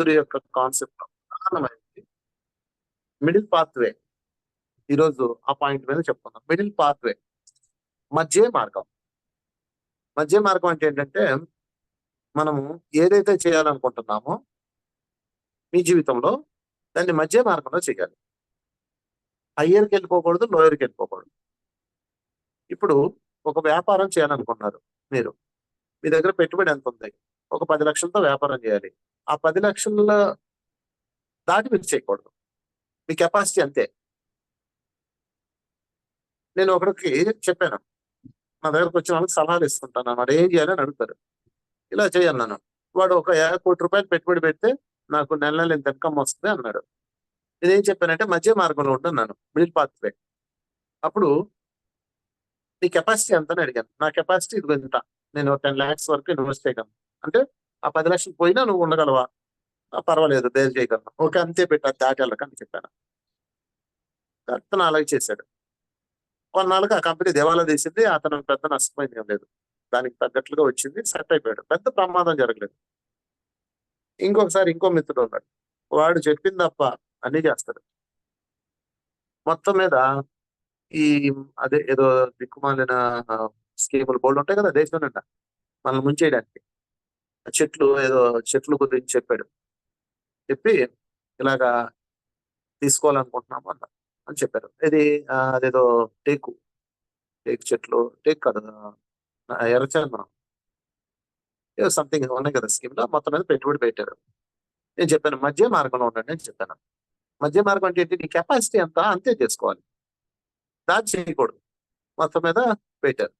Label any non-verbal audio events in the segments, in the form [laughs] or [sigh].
బుద్ధుడి యొక్క కాన్సెప్ట్ ప్రధానమైనది మిడిల్ పాత్వే ఈరోజు ఆ పాయింట్ మీద చెప్పుకుందాం. మిడిల్ పాత్వే మధ్య మార్గం. మధ్య మార్గం అంటే ఏంటంటే మనము ఏదైతే చేయాలనుకుంటున్నామో మీ జీవితంలో దాన్ని మధ్య మార్గంలో చేయాలి. హయ్యర్కి వెళ్ళిపోకూడదు లోయర్కి వెళ్ళిపోకూడదు. ఇప్పుడు ఒక వ్యాపారం చేయాలనుకున్నారు మీరు. మీ దగ్గర పెట్టుబడి ఎంత ఉంది? ఒక పది లక్షలతో వ్యాపారం చేయాలి. ఆ పది లక్షల దాటి మీరు చేయకూడదు. మీ కెపాసిటీ అంతే. నేను ఒకరికి చెప్పాను. నా దగ్గరకు వచ్చిన వాళ్ళకి సలహాలు ఇస్తుంటాను. అన్నమాట ఏం చేయాలని అడుగుతారు. ఇలా చేయన్నాను వాడు ఒక కోటి రూపాయలు పెట్టుబడి పెడితే నాకు నెల నెల ఇంత ఇన్కమ్ వస్తుంది అన్నాడు. నేనేం చెప్పానంటే మధ్య మార్గంలో ఉంటున్నాను మిడిల్ పాత్ వే అప్పుడు నీ కెపాసిటీ ఎంత అని అడిగాను. నా కెపాసిటీ ఇది ఇంత. నేను టెన్ ల్యాక్స్ వరకు ఇన్వెస్ట్ చేయగలను. అంటే ఆ పది లక్షలు పోయినా నువ్వు ఉండగలవా? పర్వాలేదు బేర్ చేయగలను. ఓకే అంతే పెట్టా దాటి అని చెప్పాను. అతను అలాగే చేశాడు. కొన్నాళ్ళకి ఆ కంపెనీ దేవాలయ తీసింది అతను పెద్ద నష్టపోయింది ఏం లేదు. దానికి తగ్గట్లుగా వచ్చింది సెట్ అయిపోయాడు. పెద్ద ప్రమాదం జరగలేదు. ఇంకొకసారి ఇంకో మిత్రుడు ఉన్నాడు. వాడు చెప్పింది తప్ప అన్ని చేస్తాడు. మొత్తం మీద ఈ అదే ఏదో దిక్కుమాలిన స్కీములు బోల్డ్ ఉంటాయి కదా దేశం నిండా. మనల్ని ముంచేయడానికి. చెట్లు ఏదో చెట్లు గురించి చెప్పాడు. చెప్పి ఇలాగా తీసుకోవాలనుకుంటున్నాము అన్న అని చెప్పారు. ఇది అదేదో టేకు టేకు చెట్లు టేక్ కాదు ఎర్రచందనం ఏదో సంథింగ్ ఉన్నాయి కదా స్కీమ్లో మొత్తం మీద పెట్టుబడి పెట్టారు. నేను చెప్పాను మధ్య మార్గంలో ఉండండి అని చెప్పాను. మధ్య మార్గం అంటే ఏంటి? నీ కెపాసిటీ ఎంత అంతే చేసుకోవాలి. దాచి చేయకూడదు. మొత్తం మీద పెట్టారు.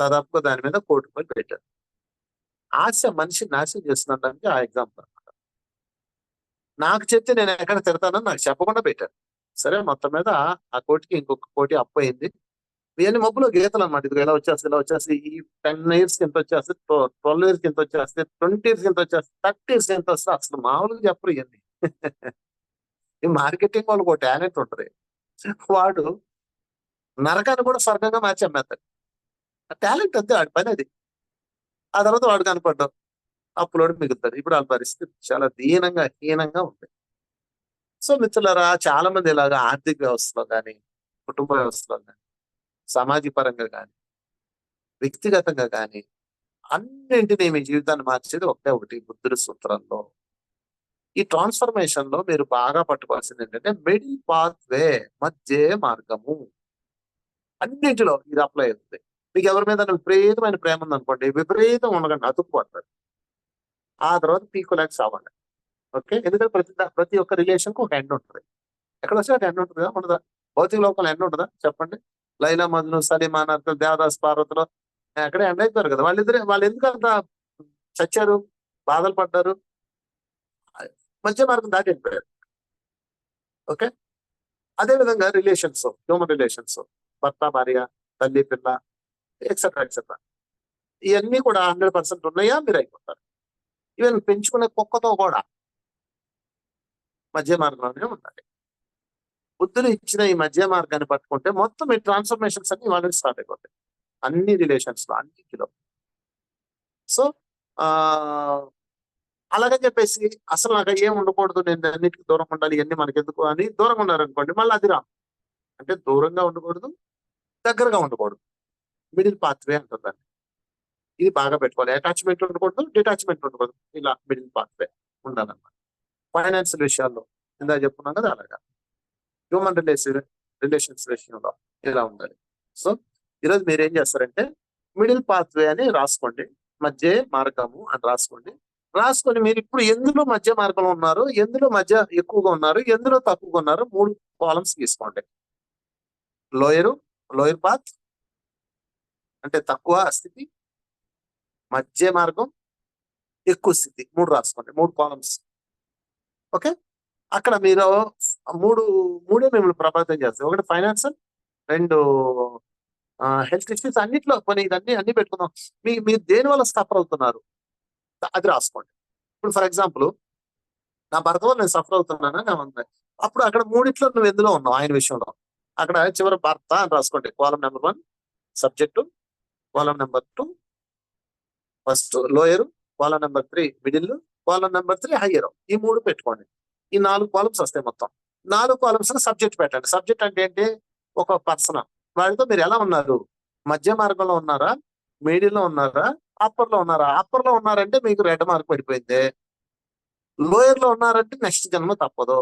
దాదాపుగా దాని మీద కోటి రూపాయలు పెట్టారు. ఆశ మనిషి నాశనం చేస్తుండడానికి ఆ ఎగ్జాంపుల్ అనమాట నాకు చెప్తే నేను ఎక్కడ తిడతానని నాకు చెప్పకుండా పెట్టారు. సరే మొత్తం మీద ఆ కోటికి ఇంకొక కోటి అప్పు అయింది. ఇవన్నీ మబ్బులో గీతలు అనమాట ఇది ఇలా వచ్చేస్తుంది ఇలా వచ్చేసి ఈ టెన్ ఇయర్స్ కింద వచ్చేస్తే ట్వెల్వ్ ఇయర్స్ కింద వచ్చేస్తే ట్వంటీ ఇయర్స్ కింద వచ్చేస్తే థర్టీ ఇయర్స్ కింద వస్తే అసలు మామూలుగా చెప్పరు ఇవన్నీ. ఈ మార్కెటింగ్ వాళ్ళకి ఒక టాలెంట్ ఉంటుంది. వాడు నరకాన్ని కూడా స్వర్గంగా మార్చి అమ్మేస్తాడు ఆ టాలెంట్ అంతే వాడి పని అది. ఆ తర్వాత వాడు కనపడ్డావు అప్పులోడు మిగులుతాడు. ఇప్పుడు వాళ్ళ పరిస్థితి చాలా దీనంగా హీనంగా ఉంది. సో మిత్రులరా చాలా మంది ఇలాగా ఆర్థిక వ్యవస్థలో కానీ కుటుంబ వ్యవస్థలో కానీ సామాజిక పరంగా కానీ వ్యక్తిగతంగా కానీ అన్నింటినీ మీ జీవితాన్ని మార్చేది ఒకటే ఒకటి బుద్ధుడి సూత్రంలో. ఈ ట్రాన్స్ఫర్మేషన్లో మీరు బాగా పట్టుకోవాల్సింది ఏంటంటే మిడిల్ పాత్ వే మధ్య మార్గము. అన్నింటిలో ఇది అప్లై అవుతుంది మీకు ఎవరి మీద విపరీతమైన ప్రేమ ఉందనుకోండి విపరీతం ఉండకండి అతుక్కుపోతారు. ఆ తర్వాత పీకోలేక సావండి ఓకే? ఎందుకంటే ప్రతి ప్రతి ఒక్క రిలేషన్కి ఒక ఎండ్ ఉంటుంది. ఎక్కడ వచ్చినా ఎండ్ ఉంటుందా ఉండదా భౌతిక లోకంలో ఎండ్ ఉంటుందా చెప్పండి. లైలా మధును సలీమాన్ అర్థం దేవదాస్ పార్వతులు అక్కడే ఎండ్ అయిపోయారు కదా. వాళ్ళిద్దరే వాళ్ళు ఎందుకు అంత చచ్చారు బాధలు పడ్డారు? మధ్య మార్గం దాటి వెళ్ళిపోయారు. ఓకే? అదే విధంగా రిలేషన్స్ హ్యూమన్ రిలేషన్స్ భర్త భార్య తల్లి పిల్ల ఎక్సెట్రా ఎక్సెట్రా ఇవన్నీ కూడా హండ్రెడ్ పర్సెంట్ ఉన్నాయా? మీరు అయిపోతారు. ఈవెన్ పెంచుకునే కుక్కతో కూడా మధ్య మార్గంలోనే ఉండాలి. బుద్ధులు ఇచ్చిన ఈ మధ్య మార్గాన్ని పట్టుకుంటే మొత్తం ఈ ట్రాన్స్ఫర్మేషన్స్ అన్ని వాళ్ళకి స్టార్ట్ అయిపోతాయి. అన్ని రిలేషన్స్లో అన్నిటిలో సో ఆ అలాగని చెప్పేసి అసలు నాకు ఏం ఉండకూడదు నేను అన్నిటికీ దూరం ఉండాలి ఇవన్నీ మనకి ఎందుకు అని దూరంగా ఉన్నారనుకోండి మళ్ళీ అది రా అంటే దూరంగా ఉండకూడదు దగ్గరగా ఉండకూడదు. మిడిల్ పాత్వే అంటారు దాన్ని ఇది బాగా పెట్టుకోవాలి. అటాచ్మెంట్ ఉండకూడదు డిటాచ్మెంట్ ఉండకూడదు. ఇలా మిడిల్ పాత్వే ఉండాలన్నమాట. ఫైనాన్షియల్ విషయాల్లో ఇందా చెప్పుకున్నాం కదా అలాగా. హ్యూమన్ రిలేషన్ రిలేషన్స్ విషయంలో ఇలా ఉండాలి. సో ఈరోజు మీరు ఏం చేస్తారంటే మిడిల్ పాత్వే అని రాసుకోండి. మధ్య మార్గము అని రాసుకోండి. రాసుకొని మీరు ఇప్పుడు ఎందులో మధ్య మార్గంలో ఉన్నారు ఎందులో మధ్య ఎక్కువగా ఉన్నారు ఎందులో తక్కువగా ఉన్నారు మూడు కాలమ్స్ తీసుకోండి. లోయరు లోయర్ పాత్ అంటే తక్కువ స్థితి మధ్య మార్గం ఎక్కువ స్థితి. మూడు రాసుకోండి. మూడు కాలమ్స్ ఓకే? అక్కడ మీరు మూడు మూడే మిమ్మల్ని ప్రభావితం చేస్తాయి. ఒకటి ఫైనాన్షియల్ రెండు హెల్త్ ఇష్యూస్ అన్నిట్లో కొన్ని ఇదన్నీ అన్ని పెట్టుకుందాం. మీ మీరు దేని వల్ల సఫర్ అవుతున్నారు? అది రాసుకోండి. ఇప్పుడు ఫర్ ఎగ్జాంపుల్ నా భర్త వల్ల నేను సఫర్ అవుతున్నానని ఉంది అప్పుడు అక్కడ మూడిట్లో నువ్వు ఎందులో ఉన్నావు? ఆయన విషయంలో. అక్కడ చివరి భర్త అని రాసుకోండి. Column number one subject column number two first lower column number three middle column number three higher ఈ మూడు పెట్టుకోండి. ఈ నాలుగు కాలమ్స్ వస్తాయి మొత్తం. నాలుగు కాలమ్స్ సబ్జెక్ట్ పెట్టండి. సబ్జెక్ట్ అంటే ఏంటి? ఒక పర్సన్ వాడితో మీరు ఎలా ఉన్నారు? మధ్య మార్గంలో ఉన్నారా? మీడియం లో ఉన్నారా? అప్పర్లో ఉన్నారా? అప్పర్లో ఉన్నారంటే మీకు రెడ్ మార్క్ పడిపోయింది. లోయర్లో ఉన్నారంటే నెక్స్ట్ జన్మ తప్పదు.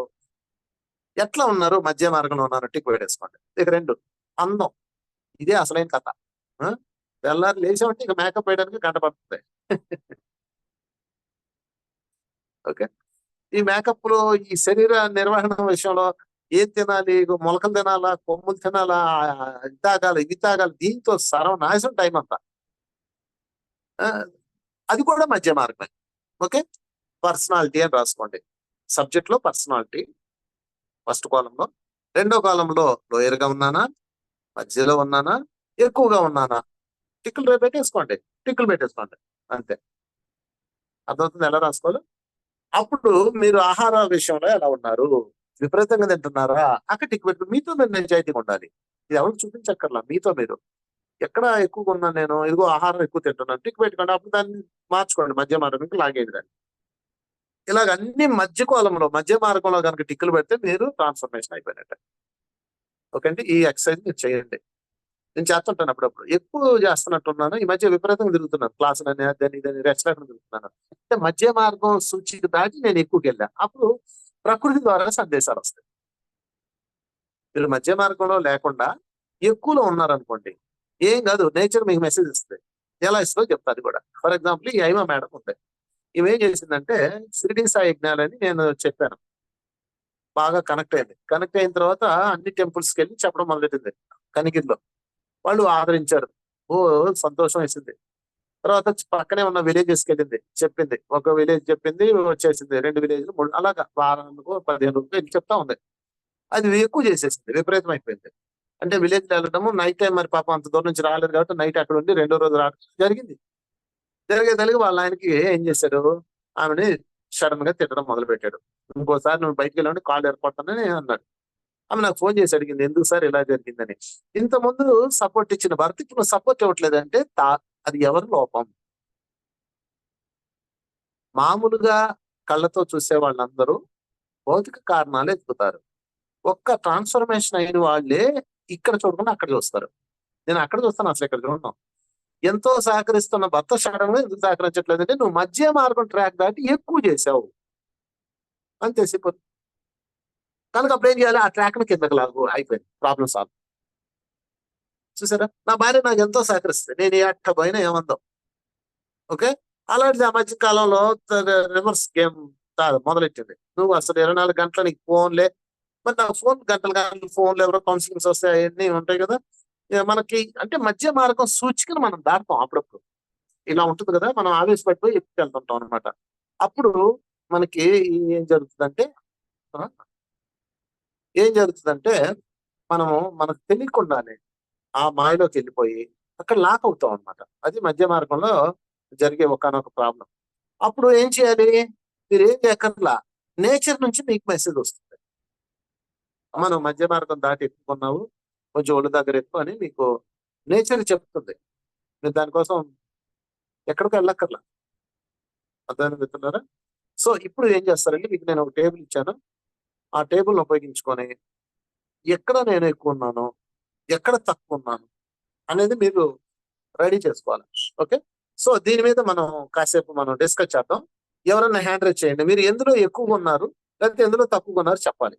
ఎట్లా ఉన్నారు? మధ్య మార్గంలో ఉన్నారు టిక్ పెట్టేసుకోండి ఇక రెండు. అందం. ఇదే అసలైన కథ. తెల్లారి లేచామంటే ఇక మేకప్ వేయడానికి గంట పడుతుంది. ఓకే. ఈ మేకప్లో ఈ శరీర నిర్వహణ విషయంలో ఏం తినాలి? మొలకలు తినాలా? కొమ్ములు తినాలా? ఇది తాగాలి ఇవి తాగాలి దీంతో సర్వనాశనం టైం అంతా. ఆ, అది కూడా మధ్య మార్గమే. ఓకే? పర్సనాలిటీ అని రాసుకోండి. సబ్జెక్ట్లో పర్సనాలిటీ ఫస్ట్ కాలంలో. రెండో కాలంలో లోయర్గా ఉన్నానా? మధ్యలో ఉన్నానా? ఎక్కువగా ఉన్నానా? టిక్కులు రేపు పెట్టేసుకోండి. టిక్కులు పెట్టేసుకోండి. అంతే. అర్థమవుతుంది? ఎలా రాసుకోవాలి? అప్పుడు మీరు ఆహార విషయంలో ఎలా ఉన్నారు? విపరీతంగా తింటున్నారా? అక్కడ టిక్ పెట్టు. మీతో మీరు నిజాయితీగా ఉండాలి. ఇది ఎవరికి చూపించక్కర్లా? మీతో మీరు. ఎక్కడ ఎక్కువగా ఉన్నాను నేను? ఇదిగో ఆహారం ఎక్కువ తింటున్నాను. టిక్ పెట్టుకోండి. అప్పుడు దాన్ని మార్చుకోండి. మధ్య మార్గంకి లాగేది దాన్ని. ఇలాగ అన్ని మధ్య కాలంలో మధ్య మార్గంలో కనుక టిక్కులు పెడితే మీరు ట్రాన్స్ఫర్మేషన్ అయిపోయినట్టు. ఓకే అండి? ఈ ఎక్సర్సైజ్ మీరు చేయండి. నేను చేస్తుంటాను అప్పుడప్పుడు. ఎక్కువ చేస్తున్నట్టున్నాను. ఈ మధ్య విపరీతంగా తిరుగుతున్నాను. క్లాసులు అని దాన్ని ఇదని రెస్టారెంట్ తిరుగుతున్నాను. అంటే మధ్య మార్గం సూచికి దాటి నేను ఎక్కువకి వెళ్ళాను అప్పుడు ప్రకృతి ద్వారా సందేశాలు వస్తాయి. మీరు మధ్య మార్గంలో లేకుండా ఎక్కువలో ఉన్నారనుకోండి ఏం కాదు నేచర్ మీకు మెసేజ్ ఇస్తుంది. ఎలా ఇస్తుందో చెప్తాది కూడా. ఫర్ ఎగ్జాంపుల్ ఈ ఐమా మేడం ఉంది ఇవేం చేసిందంటే షిరిడి సాయి యజ్ఞాలని నేను చెప్పాను. బాగా కనెక్ట్ అయింది. కనెక్ట్ అయిన తర్వాత అన్ని టెంపుల్స్కి వెళ్ళి చెప్పడం మొదలెట్టింది కనికిలో వాళ్ళు ఆదరించారు. ఓ సంతోషం వేసింది. తర్వాత పక్కనే ఉన్న విలేజెస్కి వెళ్ళింది. చెప్పింది. ఒక విలేజ్ చెప్పింది వచ్చేసింది. రెండు విలేజ్ మూడు అలాగా వారానికి పదిహేను రూపాయలు చెప్తా ఉంది. అది ఎక్కువ చేసేసింది. విపరీతం అయిపోయింది. అంటే విలేజ్ వెళ్ళడము నైట్ టైం మరి పాపం అంత దూరం నుంచి రాలేదు కాబట్టి నైట్ అక్కడ ఉండి రెండో రోజు రావడం జరిగింది. జరిగే తల్లికి వాళ్ళ ఆయనకి ఏం చేశాడు? ఆమెని సడన్గా తిట్టడం మొదలు పెట్టాడు ఇంకోసారి నువ్వు బయటకు వెళ్ళండి కాల్ ఏర్పడతానని అన్నాడు. ఆమె నాకు ఫోన్ చేసి అడిగింది ఎందుకు సార్ ఇలా జరిగిందని? ఇంత ముందు సపోర్ట్ ఇచ్చిన భర్త ఇప్పుడు సపోర్ట్ ఇవ్వట్లేదంటే తా అది ఎవరి లోపం? మామూలుగా కళ్ళతో చూసే వాళ్ళందరూ భౌతిక కారణాలు ఎత్తుకుతారు. ఒక్క ట్రాన్స్ఫర్మేషన్ అయిన వాళ్ళే ఇక్కడ చూడకుండా అక్కడ చూస్తారు నేను అక్కడ చూస్తాను అసలు ఇక్కడ చూడను. ఎంతో సహకరిస్తున్న భర్త సడన్ ఎందుకు సహకరించట్లేదంటే నువ్వు మధ్య మార్గం ట్రాక్ దాటి ఎక్కువ చేసావు. అంతే సింపుల్. కనుక అప్పుడు ఏం చేయాలి? ఆ ట్రాక్ను కిందకి లాగు అయిపోయింది. ప్రాబ్లం సాల్వ్ చూసారా? నా భార్య నాకు ఎంతో సహకరిస్తుంది. నేను ఏ అట్ట పోయినా ఏమందాం? ఓకే? అలాంటిది ఆ మధ్య కాలంలో రివర్స్ గేమ్ మొదలెట్టింది. నువ్వు అసలు ఇరవై నాలుగు గంటల నీకు ఫోన్లే మరి నాకు ఫోన్ గంటలు గంటలు ఫోన్లు ఎవరో కౌన్సిలింగ్స్ వస్తాయి అవన్నీ ఉంటాయి కదా. మనకి అంటే మధ్య మార్గం సూచికను మనం దాటుతాం అప్పుడప్పుడు. ఇలా ఉంటుంది కదా మనం ఆవేశపడిపోయి ఎక్కువ వెళ్తుంటాం అనమాట అప్పుడు మనకి ఏం జరుగుతుందంటే ఏం జరుగుతుందంటే మనము మనకు తెలియకుండానే ఆ మాయలోకి వెళ్ళిపోయి అక్కడ లాక్ అవుతాం అన్నమాట. అది మధ్య మార్గంలో జరిగే ఒకనొక ప్రాబ్లం. అప్పుడు ఏం చేయాలి? మీరు ఏం చేయక్కర్లా. నేచర్ నుంచి మీకు మెసేజ్ వస్తుంది. మనం మధ్య మార్గం దాటి ఎక్కుకున్నావు కొంచెం ఒళ్ళు దగ్గర ఎక్కువ అని మీకు నేచర్ చెప్తుంది. మీరు దానికోసం ఎక్కడికి వెళ్ళక్కర్లా. అర్థమైనా చెప్తున్నారా సో ఇప్పుడు ఏం చేస్తారంటే మీకు నేను ఒక టేబుల్ ఇచ్చాను. ఆ టేబుల్ ఉపయోగించుకొని ఎక్కడ నేను ఎక్కువ ఉన్నాను ఎక్కడ తక్కువ ఉన్నాను అనేది మీరు రెడీ చేసుకోవాలి. ఓకే? సో దీని మీద మనం కాసేపు మనం డిస్కస్ చేద్దాం. ఎవరైనా హ్యాండ్ రేజ్ చేయండి. మీరు ఎందులో ఎక్కువగా ఉన్నారు లేకపోతే ఎందులో తక్కువగా ఉన్నారు చెప్పాలి.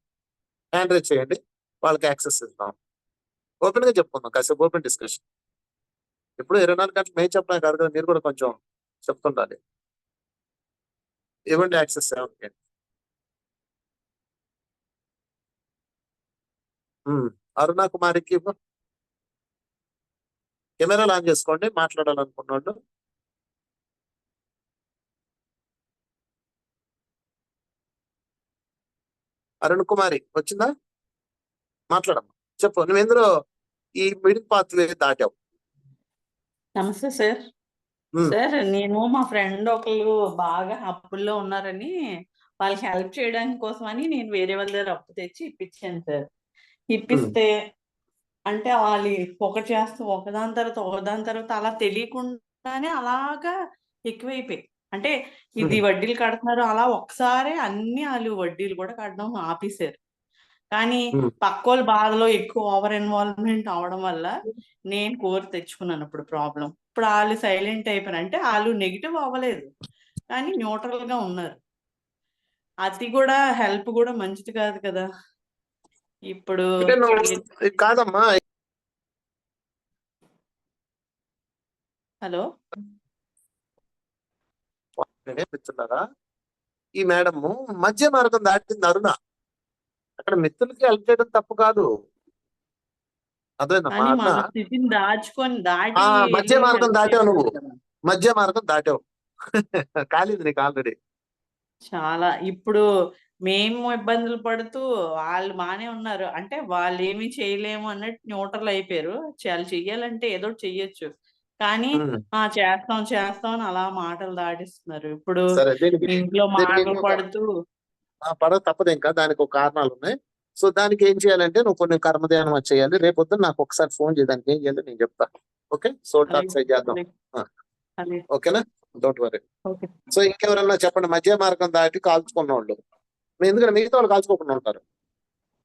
హ్యాండ్ రేజ్ చేయండి. వాళ్ళకి యాక్సెస్ ఇస్తాం ఓపెన్గా చెప్పుకుందాం. కాసేపు ఓపెన్ డిస్కషన్. ఇప్పుడు ఇరవై నాలుగు గంటలు మేము చెప్పడం కాదు కదా మీరు కూడా కొంచెం చెప్తుండాలి. ఇవ్వండి యాక్సెస్ ఎవరికి అరుణ కుమారికి. కెమెరాలు ఆన్ చేసుకోండి మాట్లాడాలనుకున్నాడు అరుణ్ కుమారి వచ్చిందా? మాట్లాడమ్మా. చెప్పు నువ్వు ఎందులో ఈ మిడిల్ పాత్ వే దాటావు. నమస్తే సార్. సార్ నేను మా ఫ్రెండ్ ఒకళ్ళు బాగా అప్పుల్లో ఉన్నారని వాళ్ళకి హెల్ప్ చేయడానికి కోసమని నేను వేరే వాళ్ళ దగ్గర అప్పు తెచ్చి ఇప్పించాను సార్. ఇప్పిస్తే అంటే వాళ్ళు ఒకటి చేస్తూ ఒకదాని తర్వాత ఒకదాని తర్వాత అలా తెలియకుండానే అలాగా ఎక్కువైపోయి అంటే ఇది. వడ్డీలు కడుతున్నారు అలా ఒకసారి అన్ని వాళ్ళు వడ్డీలు కూడా కట్టడం ఆపేశారు. కానీ. పక్కోళ్ళ బాధలో ఎక్కువ ఓవర్ ఇన్వాల్వ్మెంట్ అవడం వల్ల నేను కోరి తెచ్చుకున్నాను ఇప్పుడు ప్రాబ్లం ఇప్పుడు వాళ్ళు సైలెంట్ అయిపోయారు అంటే వాళ్ళు నెగిటివ్ అవ్వలేదు కానీ న్యూట్రల్గా ఉన్నారు. అది కూడా హెల్ప్ కూడా మంచిది కాదు కదా. ఇప్పుడు కాదమ్మా. హలో చెప్తున్నారా ఈ మేడము మధ్య మార్గం దాటింది అరుణ. అక్కడ మిత్రులకి హెల్ప్ చేయడం తప్పు కాదు. అదేనమ్మా దాచుకొని దాటి మధ్య మార్గం దాటావు నువ్వు. మధ్య మార్గం దాటావు. కాలేదు నీకు ఆల్రెడీ చాలా. ఇప్పుడు మేము ఇబ్బందులు పడుతూ వాళ్ళు బానే ఉన్నారు. అంటే వాళ్ళు ఏమీ చేయలేము అన్నట్టు న్యూట్రల్ అయిపోయారు. వాళ్ళు చెయ్యాలంటే ఏదో చెయ్యొచ్చు. కానీ ఆ! చేస్తాం చేస్తాం అని అలా మాటలు దాటిస్తున్నారు. ఇప్పుడు ఇంట్లో మాటలు పడుతూ ఆ, పడవ తప్పదు ఇంకా దానికి ఒక కారణాలు ఉన్నాయి. సో దానికి ఏం చేయాలంటే నువ్వు కొన్ని కర్మధ్యానం చేయాలి. రేపొద్దు నాకు ఒకసారి ఫోన్ చేయడానికి ఏం చేయాలి నేను చెప్తా. ఓకే? సో టాక్ సైడ్ చేద్దాం. ఓకేనా? Don't worry. సో ఇంకెవరన్నా చెప్పండి. మధ్య మార్గం దాటి కాల్చుకున్న వాళ్ళు ఎందుకంటే మిగతా వాళ్ళు కాల్చుకోకుండా ఉంటారు.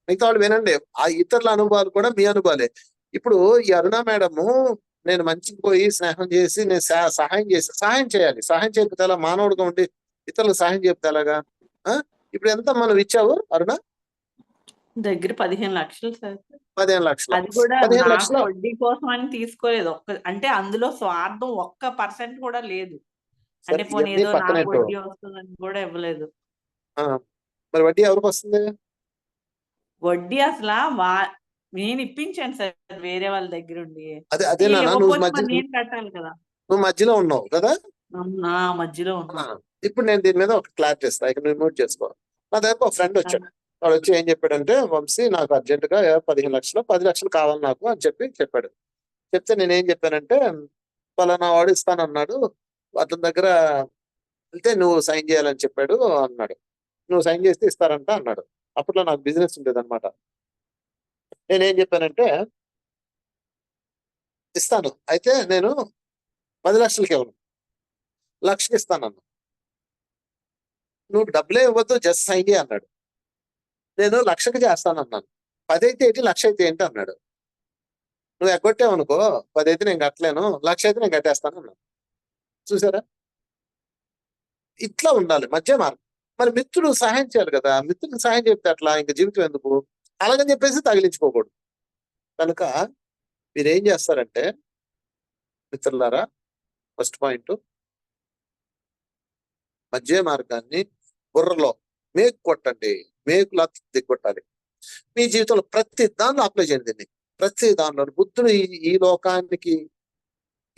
మిగతా వాళ్ళు వినండి. ఆ ఇతరుల అనుభవాలు కూడా మీ అనుభవాలే. ఇప్పుడు ఈ అరుణ మేడము నేను మంచికి పోయి స్నేహం చేసి నేను సహా- సహాయం చేసి సహాయం చేయాలి. సహాయం చేయకపోతే ఎలా మానవుడిగా ఉండి ఇతరులకు సహాయం చెప్తే ఎలాగా? ఇప్పుడు ఎంత మనం ఇచ్చావు అరుణ? దగ్గర పదిహేను లక్షలు సార్. పదిహేను లక్షలు. అది కూడా పదిహేను నాకు లక్షలు. వడ్డీ కోసం అని తీసుకోలేదు. ఒక్క అంటే అందులో స్వార్థం ఒక్క పర్సెంట్ కూడా లేదు. అంటే పోనీ ఏదో నాకు. వడ్డీ వస్తుందని కూడా ఇవ్వలేదు. ఆ, మరి వడ్డీ ఎవరికి వస్తుంది? వడ్డీ అసలు వా నేను ఇప్పించాను సార్ వేరే వాళ్ళ దగ్గర ఉండి. అదే అదే నేను కట్టాలి కదా. నువ్వు మధ్యలో ఉన్నావు కదా? మధ్యలో ఉన్నా. ఇప్పుడు నేను దీని మీద ఒక క్లారిటీ ఇస్తా ఇక నువ్వు నోట్ చేసుకో. నా దగ్గర ఒక ఫ్రెండ్ వచ్చాడు. వాడు వచ్చి ఏం చెప్పాడంటే వంశీ నాకు అర్జెంట్గా పదిహేను లక్షలు పది లక్షలు కావాలి నాకు అని చెప్పి చెప్పాడు. చెప్తే నేను ఏం చెప్పానంటే పలానా వాడు ఇస్తానన్నాడు అతని దగ్గర వెళ్తే నువ్వు సైన్ చేయాలని చెప్పాడు అన్నాడు. నువ్వు సైన్ చేస్తే ఇస్తారంట అన్నాడు. అప్పట్లో నాకు బిజినెస్ ఉండేది అనమాట నేనేం చెప్పానంటే ఇస్తాను. అయితే నేను పది లక్షలకి ఇవ్వను. లక్షకి ఇస్తానన్నా. నువ్వు డబ్బులే ఇవ్వద్దు జస్ట్ సైన్ చేయి అన్నాడు. నేను లక్షకి చేస్తానన్నాను. పది అయితే ఏంటి లక్ష అయితే ఏంటి అన్నాడు. నువ్వు ఎగ్గొట్టావు అనుకో పది అయితే నేను కట్టలేను లక్ష అయితే నేను కట్టేస్తాను అన్నాను చూసారా? ఇట్లా ఉండాలి. మధ్య మార్గం. మరి మిత్రుడు సహాయం చేయాలి కదా. మిత్రుడికి సహాయం చెప్తే అట్లా ఇంకా జీవితం ఎందుకు? అలాగని చెప్పేసి తగిలించుకోకూడదు. కనుక మీరు ఏం చేస్తారంటే మిత్రులారా ఫస్ట్ పాయింట్ మధ్య మార్గాన్ని బుర్రలో మేకు కొట్టండి. మేకులా దిగొట్టాలి. మీ జీవితంలో ప్రతి దానిలో అప్లై చేయండి దీన్ని. ప్రతి దానిలో బుద్ధుడు ఈ ఈ లోకానికి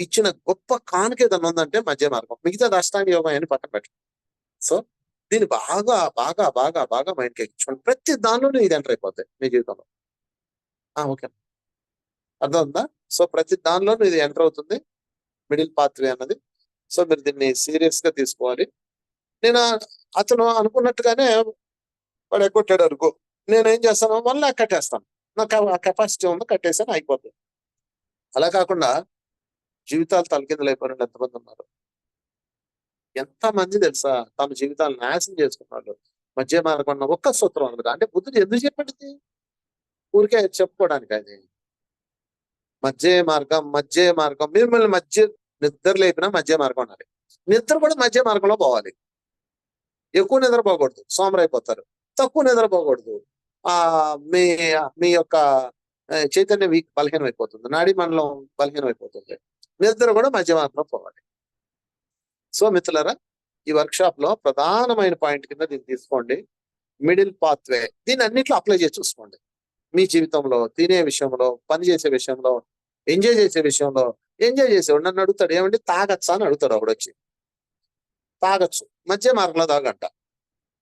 ఇచ్చిన గొప్ప కానుక ఏదన్నా ఉందంటే మధ్య మార్గం. మిగతా అష్టాంగ యోగం అని పక్కన పెట్టండి. సో దీన్ని బాగా బాగా బాగా బాగా మైండ్కి ఎక్కించుకోండి ప్రతి దానిలోనూ ఇది ఎంటర్ అయిపోతాయి మీ జీవితంలో. ఓకే. అర్థమవుతుందా సో ప్రతి దానిలోనూ ఇది ఎంటర్ అవుతుంది. మిడిల్ పాత్వే అన్నది. సో మీరు దీన్ని సీరియస్గా తీసుకోవాలి. నేను అతను అనుకున్నట్టుగానే వాడు ఎగ్గొట్టాడు అనుకో నేను ఏం చేస్తాను? మళ్ళీ కట్టేస్తాను. నాకు ఆ కెపాసిటీ ఉంది కట్టేసాను అయిపోతుంది అలా కాకుండా జీవితాలు తలకిందులు అయిపోయిన ఎంతమంది ఉన్నారు? ఎంతమంది తెలుసా? తమ జీవితాలు నాశనం చేసుకున్నాడు. మధ్య మార్గం ఉన్న ఒక్క సూత్రం అనమాట. అంటే బుద్ధుడు ఎందుకు చెప్పండి ఊరికే చెప్పుకోవడానికి అది. మధ్య మార్గం మధ్య మార్గం. మిమ్మల్ని మధ్య నిద్ర లేపిన మధ్య మార్గం ఉండాలి. నిద్ర కూడా మధ్య మార్గంలో పోవాలి. ఎక్కువ నిద్రపోకూడదు సోమరైపోతారు తక్కువ నిద్రపోకూడదు ఆ మీ మీ యొక్క చైతన్యం బలహీనం అయిపోతుంది నాడీ మండలం బలహీనం అయిపోతుంది నిద్ర కూడా మధ్య మార్గంలో పోవాలి. సో మిత్రులరా ఈ వర్క్ షాప్లో ప్రధానమైన పాయింట్ కింద దీన్ని తీసుకోండి. Middle pathway. దీన్ని అన్నిట్లో అప్లై చేసి చూసుకోండి. మీ జీవితంలో తినే విషయంలో పని చేసే విషయంలో ఎంజాయ్ చేసే విషయంలో ఎంజాయ్ చేసేవాడు నన్ను అడుగుతాడు ఏమంటే తాగచ్చా? అని అడుగుతాడు ఒకడు వచ్చి. తాగొచ్చు. మధ్య మార్గంలో తాగంట.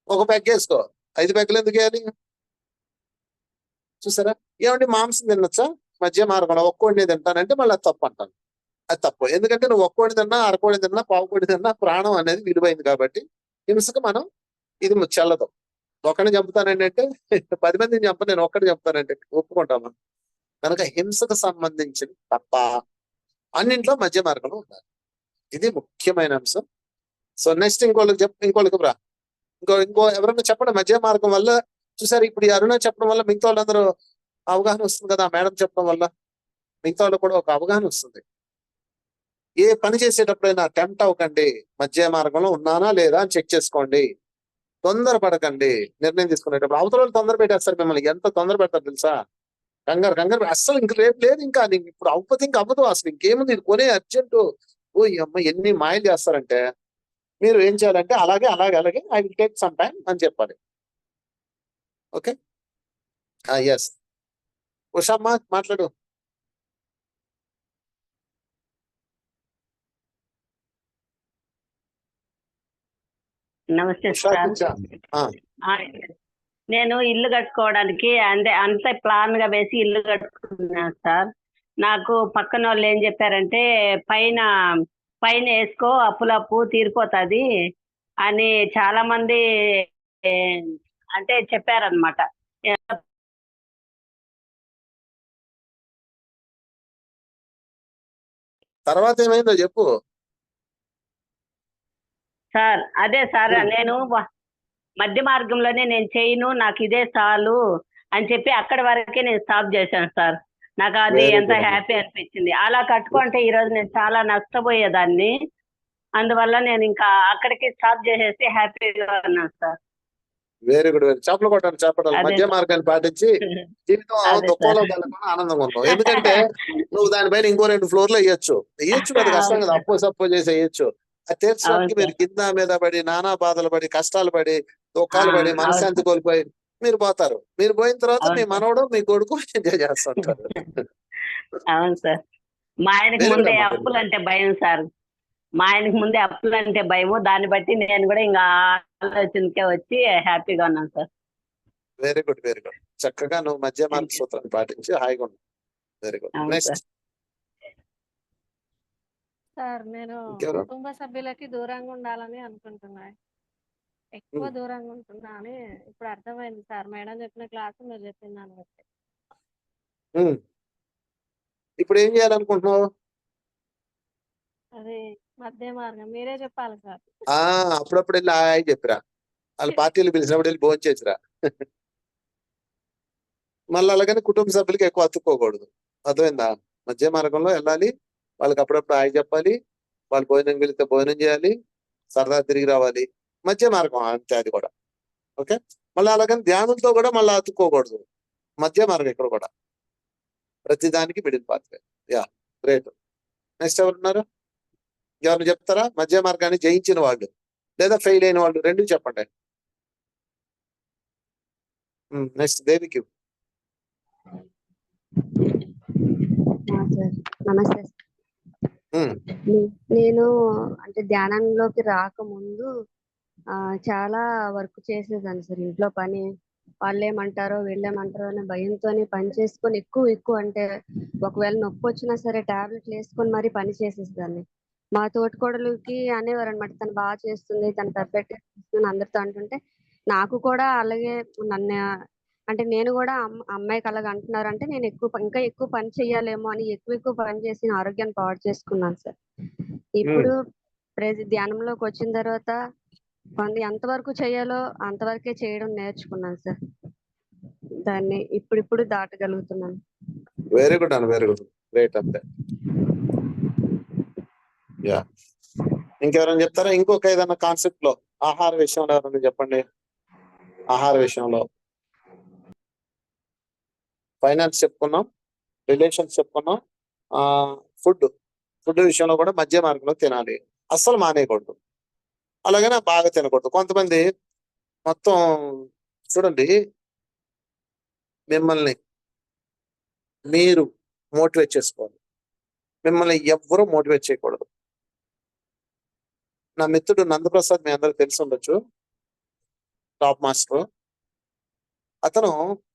ఒక పెగ్ వేసుకో. ఐదు పెగ్గలు ఎందుకు వేయాలి? చూసారా? ఏమంటే మాంసం తినొచ్చా? మధ్య మార్గంలో ఒక్కోడిని తింటానంటే మళ్ళీ తప్పు అంటాను. అది తప్పు. ఎందుకంటే నువ్వు ఒక్కోడి తిన్నా అరకోడి తిన్నా పావుకోడి తిన్నా ప్రాణం అనేది విలువైంది కాబట్టి హింసకు మనం ఇది చెల్లదు. ఒకరిని చంపుతానంటే పది మందిని చంప నేను ఒక్కడిని చంపుతానంటే ఒప్పుకుంటామా కనుక హింసకు సంబంధించింది తప్ప అన్నింట్లో మధ్య మార్గంలో ఉండాలి. ఇది ముఖ్యమైన అంశం. సో నెక్స్ట్ ఇంకోళ్ళకి చెప్ ఇంకోళ్ళకి రా. ఇంకో ఇంకో ఎవరైనా చెప్పండి మధ్య మార్గం వల్ల చూసారు ఇప్పుడు ఈ అరుణ చెప్పడం వల్ల మిగతా వాళ్ళందరూ అవగాహన వస్తుంది కదా మేడం చెప్పడం వల్ల. మిగతా వాళ్ళకి కూడా ఒక అవగాహన వస్తుంది. ఏ పని చేసేటప్పుడైనా టెంప్ట్ అవ్వకండి. మధ్య మార్గంలో ఉన్నానా లేదా అని చెక్ చేసుకోండి. తొందర పడకండి నిర్ణయం తీసుకునేటప్పుడు అవతల వాళ్ళు తొందర పెట్టేస్తారు మిమ్మల్ని. ఎంత తొందర పెడతారు తెలుసా? కంగారు కంగారు అస్సలు ఇంక రేపు లేదు ఇంకా. నీకు ఇప్పుడు అవ్వదు ఇంకా అవ్వదు అసలు. ఇంకేముంది? ఇది కొనే అర్జెంటు. ఓ ఈ అమ్మ ఎన్ని మాయలు చేస్తారంటే మీరు ఏం చేయాలంటే అలాగే అలాగే అలాగే I will take some time అని చెప్పాలి. ఓకే? ఎస్ ఉషా మాట్లాడు. నమస్తే సార్. నేను ఇల్లు కట్టుకోవడానికి అంటే అంత ప్లాన్గా వేసి ఇల్లు కట్టుకున్నాను సార్. నాకు పక్కన వాళ్ళు ఏం చెప్పారంటే పైన పైన వేసుకో అప్పులప్పు తీరిపోతుంది అని చాలా మంది అంటే చెప్పారనమాట తర్వాత ఏమైందో చెప్పు. సార్ అదే సార్. నేను మధ్య మార్గంలోనే నేను చేయను నాకు ఇదే చాలు అని చెప్పి అక్కడి వరకే నేను స్టాప్ చేశాను సార్. నాకు అది ఎంత. హ్యాపీ అనిపించింది. అలా కట్టుకుంటే ఈ రోజు నేను చాలా నష్టపోయేదాన్ని. అందువల్ల నేను ఇంకా అక్కడికి స్టాప్ చేసేసి హ్యాపీగా ఉన్నాను సార్. వెరీ గుడ్ వెరీ చేపలు కొట్టాను చేపలు అదే. మధ్య మార్గాన్ని పాటించి జీవితం ఆనందంగా ఉన్నావు ఎందుకంటే [laughs] నువ్వు దానిపైన ఇంకో రెండు ఫ్లోర్లు వేయొచ్చు. వేయొచ్చు కదా కష్టం కదా. అప్పు సప్పు చేసి వేయొచ్చు అది మీరు కింద మీద పడి నానా బాధలు పడి కష్టాలు పడి దుఃఖాలు పడి అవును. మనశ్శాంతి కోల్పోయి మీరు పోతారు. మీరు పోయిన తర్వాత మీ. మనవడు మీ కొడుకు ఎంజాయ్ చేస్తుంటారు. అవును సార్. మా ఆయనకి ముందే. అప్పులు అంటే భయం సార్. మా ఆయనకి ముందే అప్పులు అంటే భయము. దాన్ని బట్టి నేను కూడా ఇంకా ఆలోచనకే వచ్చి హ్యాపీగా ఉన్నాను sir. Very good very good చక్కగా నువ్వు మధ్య మార్గ. సూత్రాన్ని పాటించి హాయిగా ఉన్నావు వెరీ గుడ్ నెక్స్ట్ సార్ నేను ఇంకెవరు? కుటుంబ సభ్యులకి దూరంగా ఉండాలని అనుకుంటున్నా. ఎక్కువ. దూరంగా ఉంటున్నా అని ఇప్పుడు అర్థమైంది సార్. మేడం చెప్పిన క్లాస్ మీరు చెప్పిన దాన్ని బట్టి. ఇప్పుడు ఏం చేయాలనుకుంటున్నావు? అది మధ్య మార్గం. మీరే చెప్పాలి సార్. ఆ అప్పుడప్పుడు వెళ్ళి హాయ్ చెప్పిరా. వాళ్ళ పార్టీలు పిలిచినప్పుడు వెళ్ళి భోజనం చేసిరా. మళ్ళీ అలాగని కుటుంబ సభ్యులకి ఎక్కువ అతుక్కోకూడదు. అర్థమైందా? మధ్య మార్గంలో వెళ్ళాలి వాళ్ళకి అప్పుడప్పుడు హాయ్ చెప్పాలి వాళ్ళు భోజనం వెళితే భోజనం చేయాలి సరదా తిరిగి రావాలి. మధ్య మార్గం అంతే అది కూడా. ఓకే? మళ్ళీ అలాగని ధ్యానంతో కూడా మళ్ళీ అతుక్కోకూడదు. మధ్య మార్గం ఇక్కడ కూడా. ప్రతిదానికి middle pathway yeah great. Next ఎవరున్నారు? ఎవరు చెప్తారా? మధ్య మార్గాన్ని జయించిన వాళ్ళు లేదా ఫెయిల్ అయిన వాళ్ళు రెండు చెప్పండి. నెక్స్ట్ దేవికి. నమస్తే నేను అంటే ధ్యానంలోకి రాకముందు ఆ, చాలా వర్క్ చేసేదాన్ని సార్. ఇంట్లో పని వాళ్ళు ఏమంటారో వీళ్ళేమంటారో అనే భయంతోనే పని చేసుకొని ఎక్కువ ఎక్కువ అంటే ఒకవేళ నొప్పి వచ్చినా సరే టాబ్లెట్లు వేసుకొని మరీ పని చేసేసేదాన్ని. మా తోటికోడలికి అనేవారు అనమాట తను బాగా చేస్తుంది తను పర్ఫెక్ట్ చేస్తుంది అందరితో అంటుంటే నాకు కూడా అలాగే నన్ను అంటే నేను కూడా అమ్మ- అమ్మాయికి అలాగ అంటున్నారు అంటే నేను ఎక్కువ ఇంకా ఎక్కువ పని చెయ్యాలేమో అని ఎక్కువ ఎక్కువ పని చేసి నా ఆరోగ్యాన్ని పాడు చేసుకున్నాను సార్. ఇప్పుడు ధ్యానంలోకి వచ్చిన తర్వాత కొంత ఎంతవరకు చేయాలో అంతవరకే చేయడం నేర్చుకున్నాను సార్. దాన్ని ఇప్పుడిప్పుడు దాటగలుగుతున్నాను. వెరీ గుడ్ అన్న వెరీ గుడ్. గ్రేట్ అంతే యా. ఇంకెవరైనా చెప్తారా? ఇంకొక ఏదైనా కాన్సెప్ట్లో ఆహార విషయంలో ఎవరైనా చెప్పండి. ఆహార విషయంలో. ఫైనాన్స్ చెప్పుకున్నాం రిలేషన్స్ చెప్పుకున్నాం ఫుడ్ ఫుడ్ విషయంలో కూడా మధ్య మార్గంలో తినాలి. అస్సలు మానేయకూడదు. అలాగనే బాగా తినకూడదు. కొంతమంది మొత్తం చూడండి మిమ్మల్ని మీరు మోటివేట్ చేసుకోవాలి. మిమ్మల్ని ఎవ్వరూ మోటివేట్ చేయకూడదు. నా మిత్రుడు నందప్రసాద్ మీ అందరికి తెలిసి ఉండొచ్చు. Top master. అతను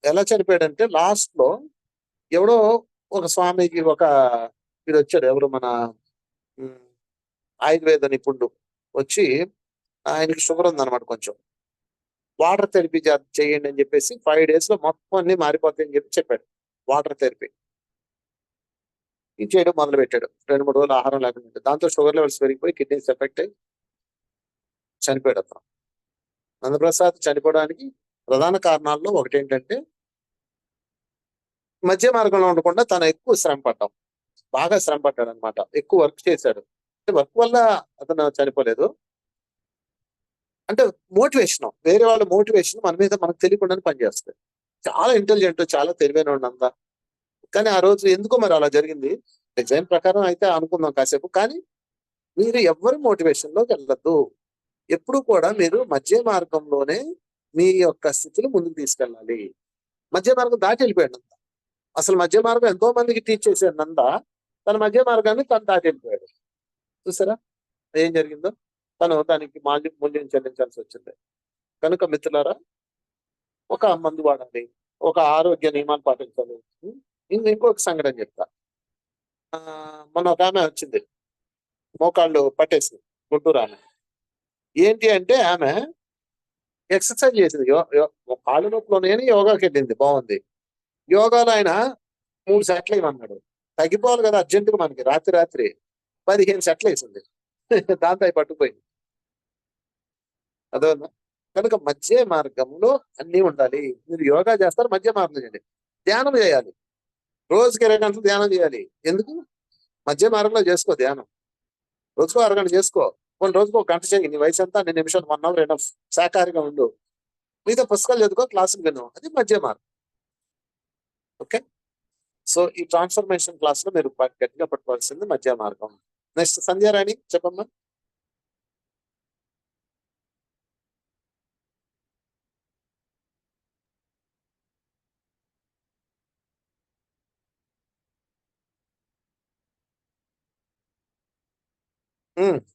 ఎలా చనిపోయాడంటే లాస్ట్లో ఎవడో ఒక స్వామికి ఒక వీడు వచ్చాడు ఎవరు మన ఆయుర్వేద నిపుణుడు వచ్చి ఆయనకి షుగర్ ఉందన్నమాట కొంచెం. వాటర్ థెరపీ చేయండి అని చెప్పేసి ఫైవ్ డేస్లో మొత్తం అన్ని మారిపోతాయి అని చెప్పి చెప్పాడు. Water therapy. ఇది చేయడం మొదలు పెట్టాడు రెండు మూడు రోజులు ఆహారం లేకుండా దాంతో షుగర్ లెవెల్స్ పెరిగిపోయి కిడ్నీస్ ఎఫెక్ట్ అయ్యి చనిపోయాడు అతను. నందప్రసాద్ చనిపోవడానికి ప్రధాన కారణాల్లో ఒకటి ఏంటంటే మధ్య మార్గంలో ఉండకుండా తను ఎక్కువ శ్రమ పడ్డాం. బాగా శ్రమ పడ్డాడు అనమాట ఎక్కువ వర్క్ చేశాడు. వర్క్ వల్ల అతను చనిపోలేదు. అంటే మోటివేషన్ వేరే వాళ్ళ మోటివేషన్ మన మీద మనకు తెలియకుండానే పనిచేస్తుంది చాలా ఇంటెలిజెంట్ చాలా తెలివైన అంతా. కానీ ఆ రోజు ఎందుకో మరి అలా జరిగింది. డిజైన్ ప్రకారం అయితే అనుకుందాం కాసేపు. కానీ మీరు ఎవరి మోటివేషన్ వెళ్ళద్దు. ఎప్పుడు కూడా మీరు మధ్య మార్గంలోనే మీ యొక్క స్థితిని ముందుకు తీసుకెళ్ళాలి. మధ్య మార్గం దాటి వెళ్ళిపోయాడు నంద. అసలు మధ్య మార్గం ఎంతో మందికి టీచ్ చేశాడు నంద తన మధ్య మార్గాన్ని తను దాటి వెళ్ళిపోయాడు. చూసారా? ఏం జరిగిందో? తను దానికి మాల్యం మూల్యం చెల్లించాల్సి వచ్చింది. కనుక మిత్రులారా ఒక మందు వాడాలి ఒక ఆరోగ్య నియమాలు పాటించాలి ఇంక ఇంకొక సంఘటన చెప్తా. ఆ, మొన్న ఒక ఆమె వచ్చింది. మోకాళ్ళు పట్టేసి గుంటూరు ఆమె. ఏంటి అంటే ఆమె ఎక్సర్సైజ్ చేసింది. యో- యో- కాళ్ళు యోగాకి వెళ్ళింది. బాగుంది. యోగాలో ఆయన మూడు సెట్లు ఇవ్వన్నాడు తగ్గిపోవాలి కదా అర్జెంటుగా మనకి. రాత్రి రాత్రి పదిహేను సెట్లు వేసింది. [laughs] దాంతో అవి పట్టుకుపోయింది. అదోనా కనుక మధ్య మార్గంలో అన్ని ఉండాలి. మీరు యోగా చేస్తారు మధ్య మార్గం చేయండి. ధ్యానం చేయాలి. రోజుకి ఇరవై గంటలు ధ్యానం చేయాలి. ఎందుకు? మధ్య మార్గంలో చేసుకో ధ్యానం. రోజుకో అరగంట చేసుకో. కొన్ని రోజుకు ఒక గంట చేయి నీ వయసు ఎంత? నేను నిమిషాలు వన్ అవర్ ఎనఫ్ శాకాహారిగా ఉండు. మిగతా పుస్తకాలు చదువుకో క్లాసులు విను. అది మధ్య మార్గం. ఓకే? సో ఈ ట్రాన్స్ఫర్మేషన్ క్లాస్లో మీరు గట్టిగా పట్టుకోవాల్సింది మధ్య మార్గం. నెక్స్ట్ సంధ్యారాణి చెప్పమ్మా. ఉమ్.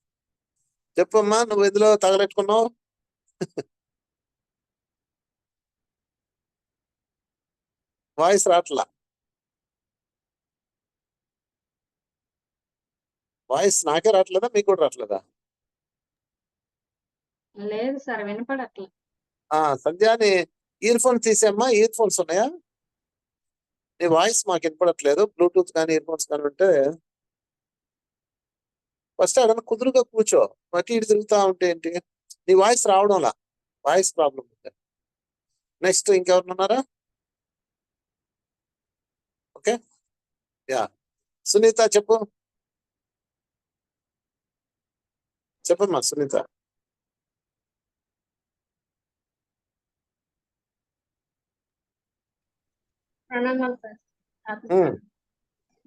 చెప్పమ్మా నువ్వు ఎందులో తగలెట్టుకున్నావు? వాయిస్ రాట్లా వాయిస్ నాకే రావట్లేదా? మీకు కూడా రావట్లేదా? లేదు సార్ వినపడట్లే. ఆ సంధ్యాని ఇయర్ ఫోన్ తీసేమ్మా ఇయర్ ఫోన్స్ ఉన్నాయా? నీ వాయిస్ మాకు వినపడట్లేదు. బ్లూటూత్ కానీ ఇయర్ ఫోన్స్ కానీ ఉంటే ఫస్ట్ అక్కడ కుదురుగా కూర్చో. అటు ఇటు తిరుగుతా ఉంటే ఏంటి? నీ వాయిస్ రావడంలా? వాయిస్ ప్రాబ్లం ఉంది? నెక్స్ట్ ఇంకెవరు ఉన్నారా? ఓకే. యా. సునీత చెప్పు. చెప్పమ్మా సునీత.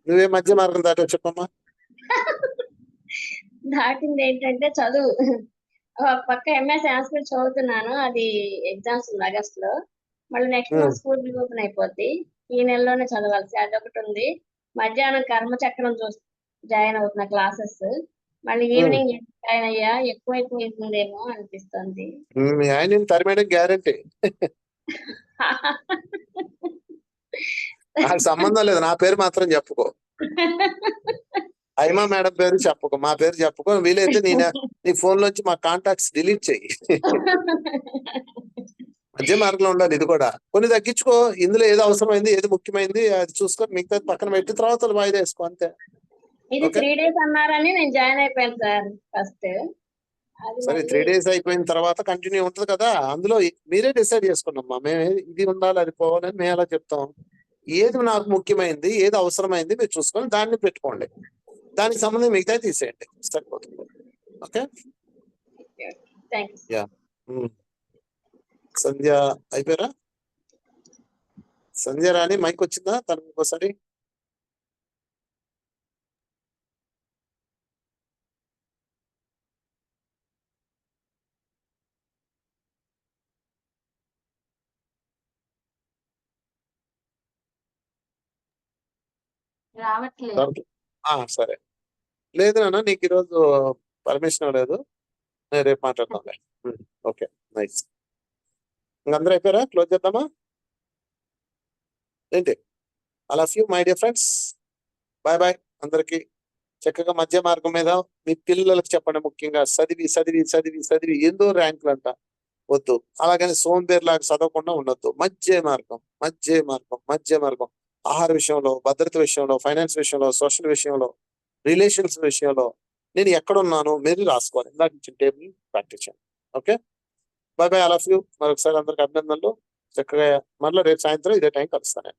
నువ్వే మధ్య మార్గం దాటో చెప్పమ్మా. [laughs] దాటింది ఏంటంటే చదువు. పక్క ఎంఏ సంస్కృతి చదువుతున్నాను. అది ఎగ్జామ్స్ ఉంది ఆగస్ట్లో. మళ్ళీ నెక్స్ట్. మంత్ స్కూల్ ఓపెన్ అయిపోద్ది. ఈ నెలలోనే చదవాల్సి అది ఒకటి ఉంది మధ్యాహ్నం కర్మచక్రం చూ జాయిన్ అవుతున్న క్లాసెస్ మళ్ళీ ఈవినింగ్ జాయిన్ అయ్యా? ఎక్కువ ఎక్కువ అవుతుందేమో అనిపిస్తుంది. ఆయన తరిమేయడం గ్యారంటీ [laughs] సంబంధం లేదు. నా పేరు మాత్రం చెప్పుకో. [laughs] హైమా మేడం పేరు చెప్పుకో మా పేరు చెప్పుకో వీలైతే నీ [laughs] నీ ఫోన్ లోంచి మా కాంటాక్ట్స్ డిలీట్ చెయ్యి. మధ్య మార్గంలో ఉండాలి ఇది కూడా. కొన్ని తగ్గించుకో ఇందులో ఏది అవసరమైంది ఏది ముఖ్యమైంది అది చూసుకొని మిగతా పక్కన పెట్టి తర్వాత వాయిదా వేసుకో అంతే. ఇది. త్రీ డేస్ అన్నారని నేను జాయిన్ అయిపోయాను సార్ ఫస్ట్ సరే త్రీ డేస్ అయిపోయిన తర్వాత కంటిన్యూ ఉంటది కదా అందులో మీరే డిసైడ్ చేసుకున్నామ్మా మేము ఇది ఉండాలి అది పోవాలని మేము అలా చెప్తాం? ఏది నాకు ముఖ్యమైనది ఏది అవసరమైంది మీరు చూసుకొని దాన్ని పెట్టుకోండి. దానికి సంబంధించి మిగతా తీసేయండి. సరిపోతుంది ఓకే? యూ. సంధ్య అయిపోయారా? సంధ్య రాని మైక్ వచ్చిందా? తనకు ఇంకోసారి. రావట్లేదు. ఆ, సరే. లేదు నాన్న నీకు ఈరోజు పర్మిషన్ లేదు. నేను రేపు మాట్లాడతాంలే ఉమ్, ఓకే. నైస్. అందరూ అయిపోయారా? క్లోజ్ చేద్దామా? ఏంటి? అలా few my dear friends. Bye bye అందరికి. చక్కగా మధ్య మార్గం మీద మీ పిల్లలకు చెప్పండి ముఖ్యంగా. చదివి చదివి చదివి చదివి ఏందో ర్యాంకులు అంట వద్దు. అలాగని సోంబేర్లాగా చదవకుండా ఉండొద్దు. మధ్య మార్గం మధ్య మార్గం మధ్య మార్గం. ఆహార విషయంలో భద్రత విషయంలో ఫైనాన్స్ విషయంలో సోషల్ విషయంలో రిలేషన్స్ విషయంలో నేను ఎక్కడున్నాను మీరు రాసుకోవాలి. ఇందాక ఇచ్చిన టేబుల్ ప్రాక్టీస్ చేయండి. Okay? Bye bye all of you. మరొకసారి అందరికి అభినందనలు. చక్కగా మరలా రేపు సాయంత్రం ఇదే టైం కలుస్తాను